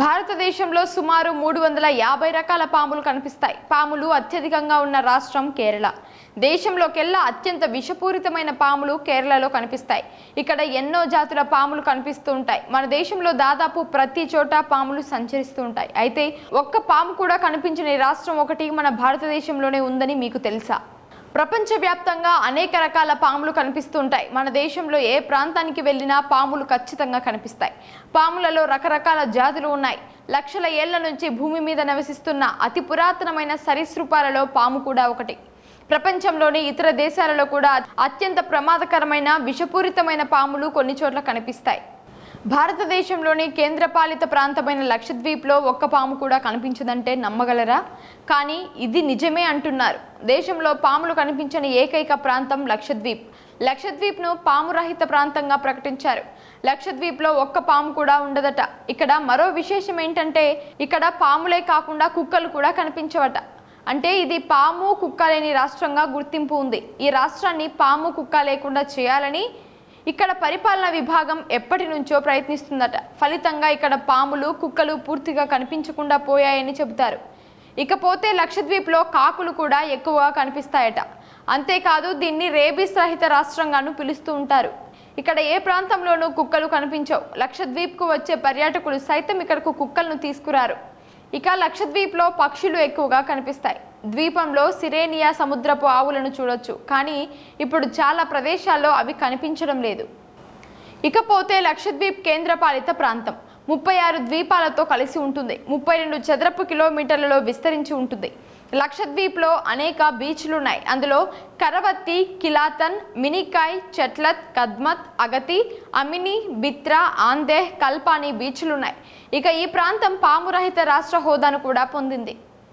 భారతదేశంలో సుమారు మూడు వందల యాభై రకాల పాములు కనిపిస్తాయి. పాములు అత్యధికంగా ఉన్న రాష్ట్రం కేరళ. దేశంలోకెల్లా అత్యంత విషపూరితమైన పాములు కేరళలో కనిపిస్తాయి. ఇక్కడ ఎన్నో జాతుల పాములు కనిపిస్తూ ఉంటాయి. మన దేశంలో దాదాపు ప్రతి చోట పాములు సంచరిస్తూ ఉంటాయి. అయితే ఒక్క పాము కూడా కనిపించని రాష్ట్రం ఒకటి మన భారతదేశంలోనే ఉందని మీకు తెలుసా? ప్రపంచవ్యాప్తంగా అనేక రకాల పాములు కనిపిస్తుంటాయి. మన దేశంలో ఏ ప్రాంతానికి వెళ్ళినా పాములు ఖచ్చితంగా కనిపిస్తాయి. పాములలో రకరకాల జాతులు ఉన్నాయి. లక్షల ఏళ్ళ నుంచి భూమి మీద నివసిస్తున్న అతి పురాతనమైన సరీసృపాలలో పాము కూడా ఒకటి. ప్రపంచంలోని ఇతర దేశాలలో కూడా అత్యంత ప్రమాదకరమైన విషపూరితమైన పాములు కొన్ని చోట్ల కనిపిస్తాయి. భారతదేశంలోని కేంద్రపాలిత ప్రాంతమైన లక్షద్వీప్లో ఒక్క పాము కూడా కనిపించదంటే నమ్మగలరా? కానీ ఇది నిజమే అంటున్నారు. దేశంలో పాములు కనిపించని ఏకైక ప్రాంతం లక్షద్వీప్. లక్షద్వీప్ను పాము రహిత ప్రాంతంగా ప్రకటించారు. లక్షద్వీప్లో ఒక్క పాము కూడా ఉండదట. ఇక్కడ మరో విశేషం ఏంటంటే ఇక్కడ పాములే కాకుండా కుక్కలు కూడా కనిపించవట. అంటే ఇది పాము కుక్క లేని రాష్ట్రంగా గుర్తింపు ఉంది. ఈ రాష్ట్రాన్ని పాము కుక్క లేకుండా చేయాలని ఇక్కడ పరిపాలన విభాగం ఎప్పటి నుంచో ప్రయత్నిస్తుందట. ఫలితంగా ఇక్కడ పాములు కుక్కలు పూర్తిగా కనిపించకుండా పోయాయని చెబుతారు. ఇకపోతే లక్షద్వీప్లో కాకులు కూడా ఎక్కువగా కనిపిస్తాయట. అంతేకాదు దీన్ని రేబీస్ రహిత రాష్ట్రంగాను పిలుస్తూ ఉంటారు. ఇక్కడ ఏ ప్రాంతంలోనూ కుక్కలు కనిపించవు. లక్షద్వీప్కు వచ్చే పర్యాటకులు సైతం ఇక్కడకు కుక్కలను తీసుకురారు. ఇక లక్షద్వీప్లో పక్షులు ఎక్కువగా కనిపిస్తాయి. ద్వీపంలో సిరేనియా సముద్రపు ఆవులను చూడొచ్చు కానీ ఇప్పుడు చాలా ప్రదేశాల్లో అవి కనిపించడం లేదు. ఇకపోతే లక్షద్వీప్ కేంద్రపాలిత ప్రాంతం. ముప్పై ఆరు ద్వీపాలతో కలిసి ఉంటుంది. ముప్పై రెండు చదరపు కిలోమీటర్లలో విస్తరించి ఉంటుంది. లక్షద్వీప్లో అనేక బీచ్లు ఉన్నాయి అందులో కరవత్తి కిలాతన్ మినికాయ్ చెట్లత్ కద్మత్ అగతి అమిని బిత్రా ఆందేహ్ కల్పాని బీచ్లు ఉన్నాయి ఇక ఈ ప్రాంతం పామురహిత రాష్ట్ర హోదాను కూడా పొందింది.